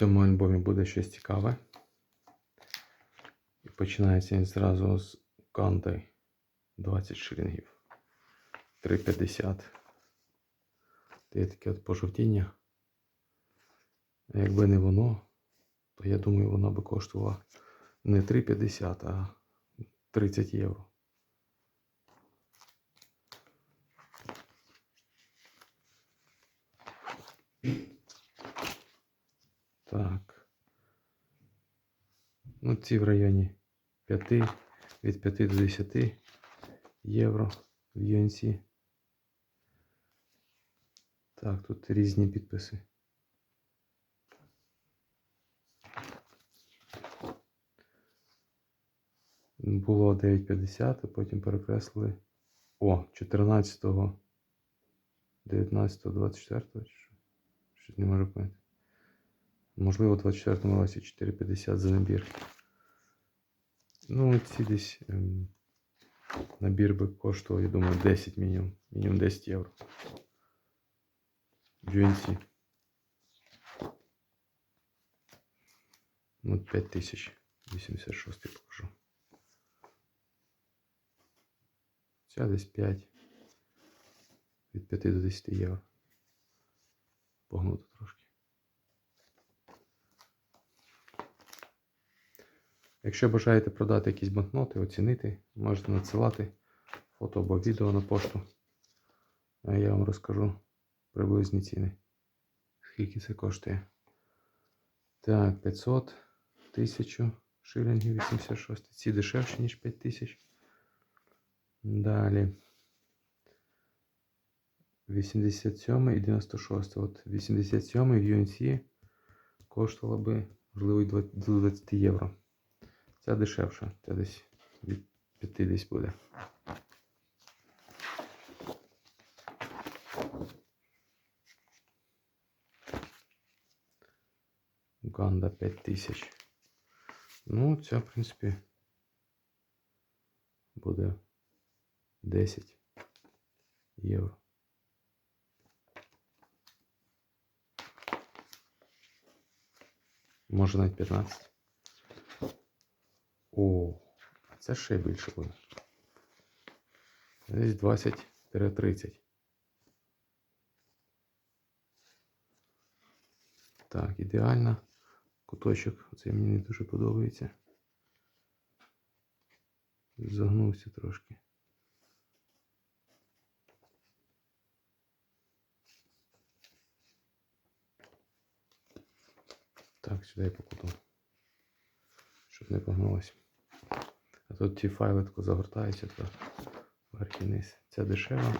цьому альбомі буде щось цікаве. І починається він зразу з Канти 20 шилінгів. 3,50. Це є таке от пожовтіння. А якби не воно, то я думаю, воно би коштувало не 3,50, а 30 євро. Так. Ці в районі 5, від 5 до 10 євро в UNC. Так, тут різні підписи. Було 9,50, а потім перекреслили. О, 14, 19, 24, чи що? Щось не можу пам'ятати. Можливо, у 24 році 4,50 за набір. Ну, ці десь ем, набір би коштував, я думаю, 10 мінімум. Мінімум 10 євро. В UNC. Ну, 5 тисяч. 86 покажу. Ця десь 5. Від 5 до 10 євро. Погнуто трошки. Якщо бажаєте продати якісь банкноти, оцінити, можете надсилати фото або відео на пошту. А я вам розкажу приблизні ціни. Скільки це коштує. Так, 500, 1000 шилінгів 86. Ці дешевші, ніж 5000. Далі. 87 і 96. От 87 в UNC коштувало би, можливо, до 20 євро. Ця дешевша, ця десь від 5 десь буде. Уганда 5000. Ну, ця, в принципі, буде 10 євро. Може навіть 15. О, це ще більше буде. Десь 20-30. Так, ідеально. Куточок, цей мені не дуже подобається. Загнувся трошки. Так, сюди я покутав. Щоб не погнулося. Тут ті файли тако загортаються, то вниз. Це дешево.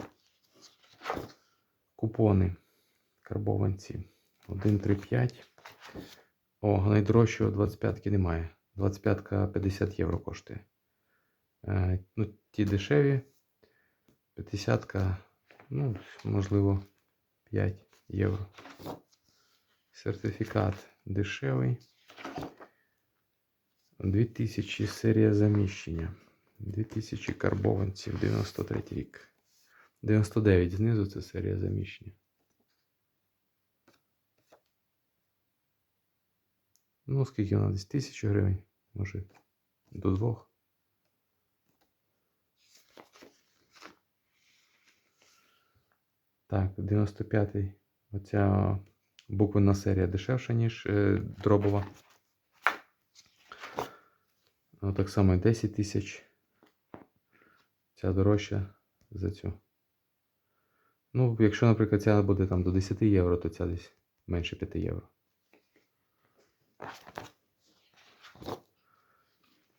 Купони. Карбованці. 1,35. О, найдорожчого 25-ки немає. 25-ка 50 євро коштує. Е, ну, ті дешеві. 50-ка, ну, можливо, 5 євро. Сертифікат дешевий. 2000 серія заміщення. 2000 карбованців 93 рік. 99 знизу це серія заміщення. Ну, скільки вона десь 1000 гривень, може до двох. Так, 95-й. Оця буквенна серія дешевша, ніж е, дробова. Ну, так само 10 тисяч. Ця дорожча за цю. Ну, якщо, наприклад, ця буде там до 10 євро, то ця десь менше 5 євро.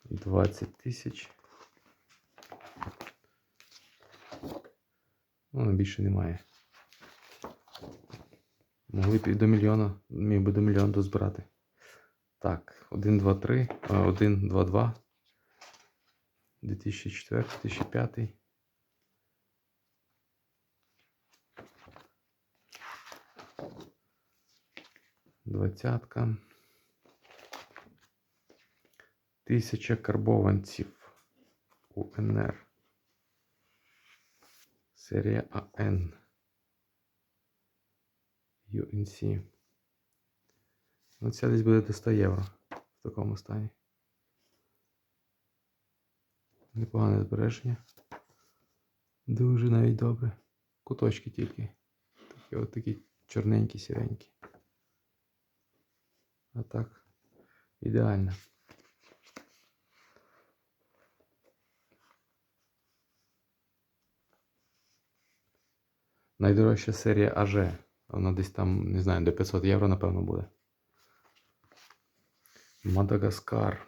20 тисяч. Ну, більше немає. Могли б і до мільйона, міг би до мільйона дозбирати. Так, 1, 2, 3, 1, 2, 2. 2004, 2005. Двадцятка. Тисяча карбованців УНР. Серія АН. UNC. Ну, ця десь буде до 100 євро в такому стані. Непогане збереження. Дуже навіть добре. Куточки тільки. Такі от такі чорненькі, сіренькі. А так, ідеально. Найдорожча серія АЖ. Вона десь там, не знаю, до 500 євро, напевно, буде. Мадагаскар.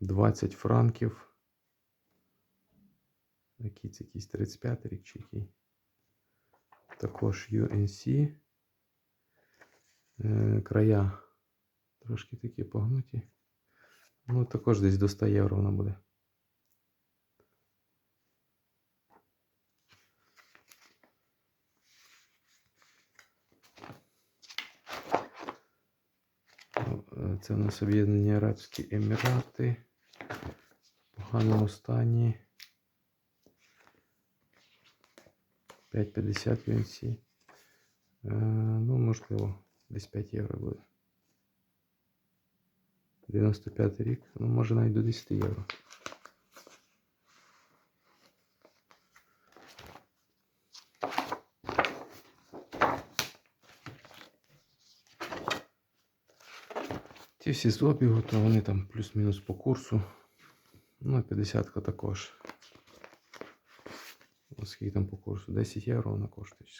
20 франків. Який це якийсь 35 рік чи який. Також UNC. Е, края трошки такі погнуті. Ну, також десь до 100 євро вона буде. Це у нас Об'єднані Арабські Емірати. В поганому стані. 5,50 UNC. Е, ну, можливо, десь 5 євро буде. 95 рік, ну може навіть до 10 євро. Ті всі з обігу, то вони там плюс-мінус по курсу. Ну, 50-ка також. Ось Скільки там по курсу? 10 євро вона коштує.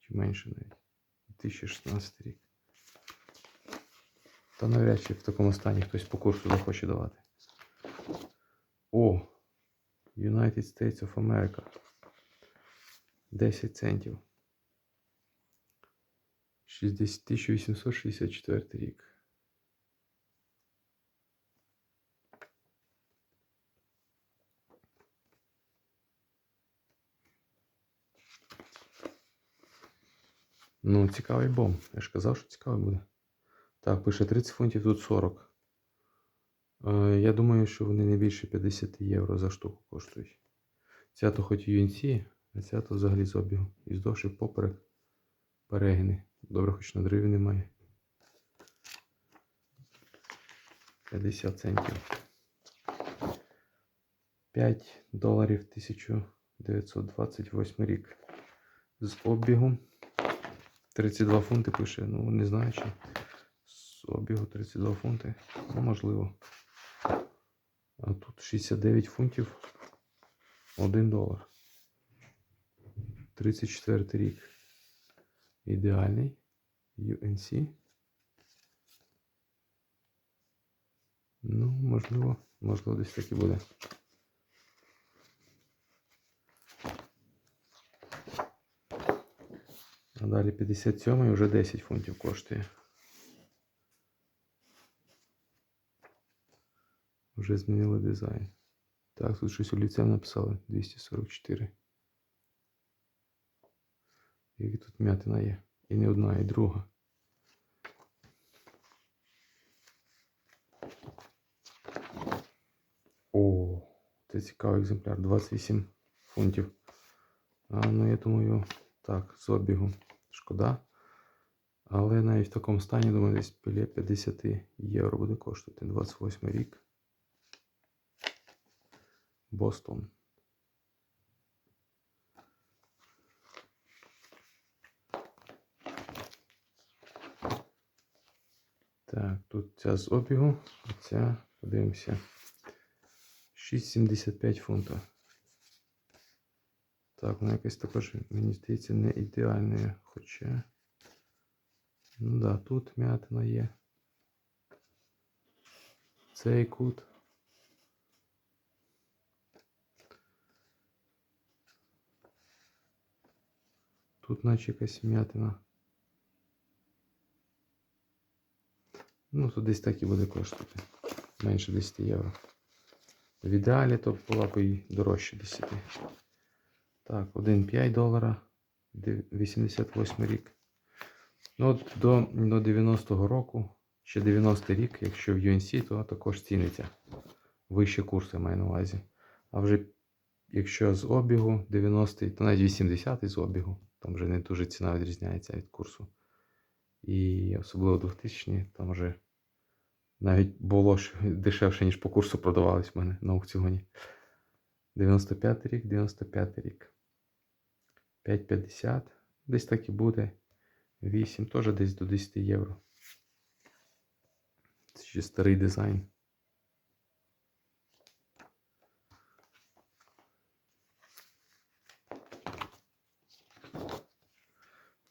Чи менше навіть. 2016 рік. Та навряд чи в такому стані хтось по курсу захоче давати. О! United States of America. 10 центів. 60 1864 рік. Ну, цікавий бом. Я ж казав, що цікавий буде. Так, пише 30 фунтів, тут 40. Е, я думаю, що вони не більше 50 євро за штуку коштують. Ця то хоч UNC, а ця то взагалі з обігу. І здовж і поперек перегини. Добре, хоч надривів немає. 50 центів. 5 доларів 1928 рік. З обігу. 32 фунти пише, ну не знаю чи з обігу 32 фунти. Ну, можливо. А тут 69 фунтів 1 долар. 34 рік. Ідеальний. UNC. Ну, можливо, можливо, десь так і буде. А далі 57 і вже 10 фунтів коштує. Вже змінили дизайн. Так, тут щось олівцем написали 244. Які тут м'ятина є. І не одна, і друга. О, це цікавий екземпляр. 28 фунтів. А, ну я думаю, так, з обігу. Шкода. Але навіть в такому стані, думаю, десь біля 50 євро буде коштувати. 28 рік. Бостон. Так, тут ця з обігу, ця, подивимося, 6,75 фунта. Так, вона якась також, мені здається, не ідеальною, хоча. Ну да, тут м'ятина є. Цей кут. Тут наче якась м'ятина. Ну, тут десь так і буде коштувати. Менше 10 євро. В ідеалі то була і дорожче 10. Так, 1,5 долара. 88 рік. Ну, от до, до 90-го року, ще 90-й рік, якщо в UNC, то також ціниться. Вище курси маю на увазі. А вже якщо з обігу 90-й, то навіть 80-й з обігу. Там вже не дуже ціна відрізняється від курсу. І особливо 2000 там вже навіть було дешевше, ніж по курсу продавались в мене на аукціоні. 95 рік, 95 рік. 5,50. Десь так і буде. 8, теж десь до 10 євро. Це ще старий дизайн.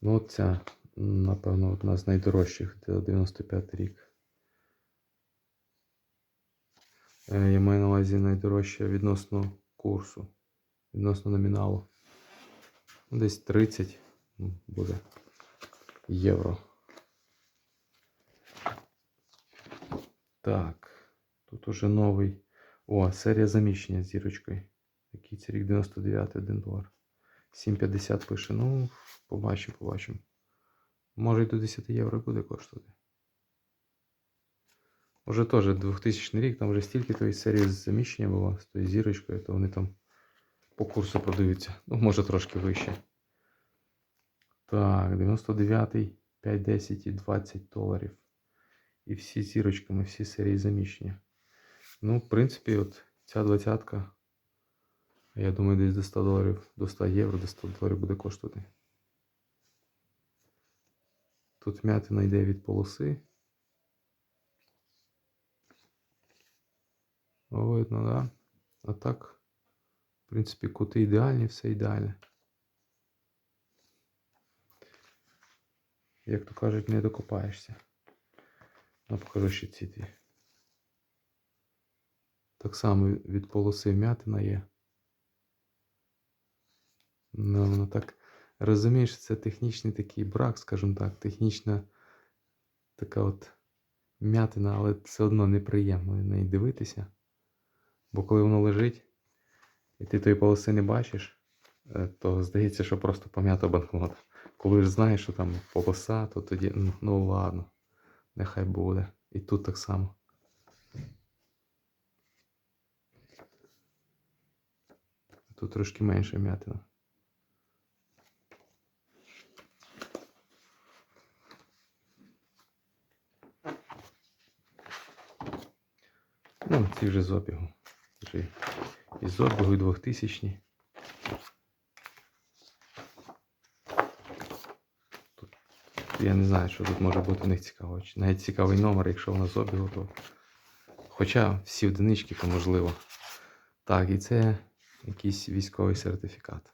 Ну, ця, напевно, одна з найдорожчих це 95 рік. Е, Я маю на увазі найдорожча відносно курсу, відносно номіналу. Ну, Десь 30 буде євро. Так, тут уже новий. О, серія заміщення з зірочкою. Який це рік 99 1 долар. 7,50 пише. Ну, побачимо, побачимо. Може і до 10 євро буде коштувати. Уже теж 2000 рік, там вже стільки тої серії заміщення було з тою зірочкою, то вони там по курсу продаються. Ну, може трошки вище. Так, 99-й, 5, 10 і 20 доларів. І всі зірочками, всі серії заміщення. Ну, в принципі, от ця двадцятка, я думаю, десь до 100 доларів, до 100 євро, до 100 доларів буде коштувати. Тут м'ятина йде від полоси. Видно, да? А так, в принципі, кути ідеальні, все ідеальне. Як то кажуть, не докопаєшся. Ну, покажу ще ці дві. Так само від полоси вмятина є. Ну, воно так. Розумієш, це технічний такий брак, скажімо так, технічна така от м'ятина, але все одно неприємно на неї дивитися. Бо коли воно лежить, і ти тої полоси не бачиш, е, то здається, що просто пом'ята банкнота. Коли ж знаєш, що там полоса, то тоді, ну, ну ладно, нехай буде. І тут так само. Тут трошки менше м'ятина. Ну, ці вже з обігу. Вже і з обігу, і 2000. Тут, я не знаю, що тут може бути в них цікаво. Навіть цікавий номер, якщо вона з обігу, то. Хоча всі одинички, то можливо. Так, і це якийсь військовий сертифікат.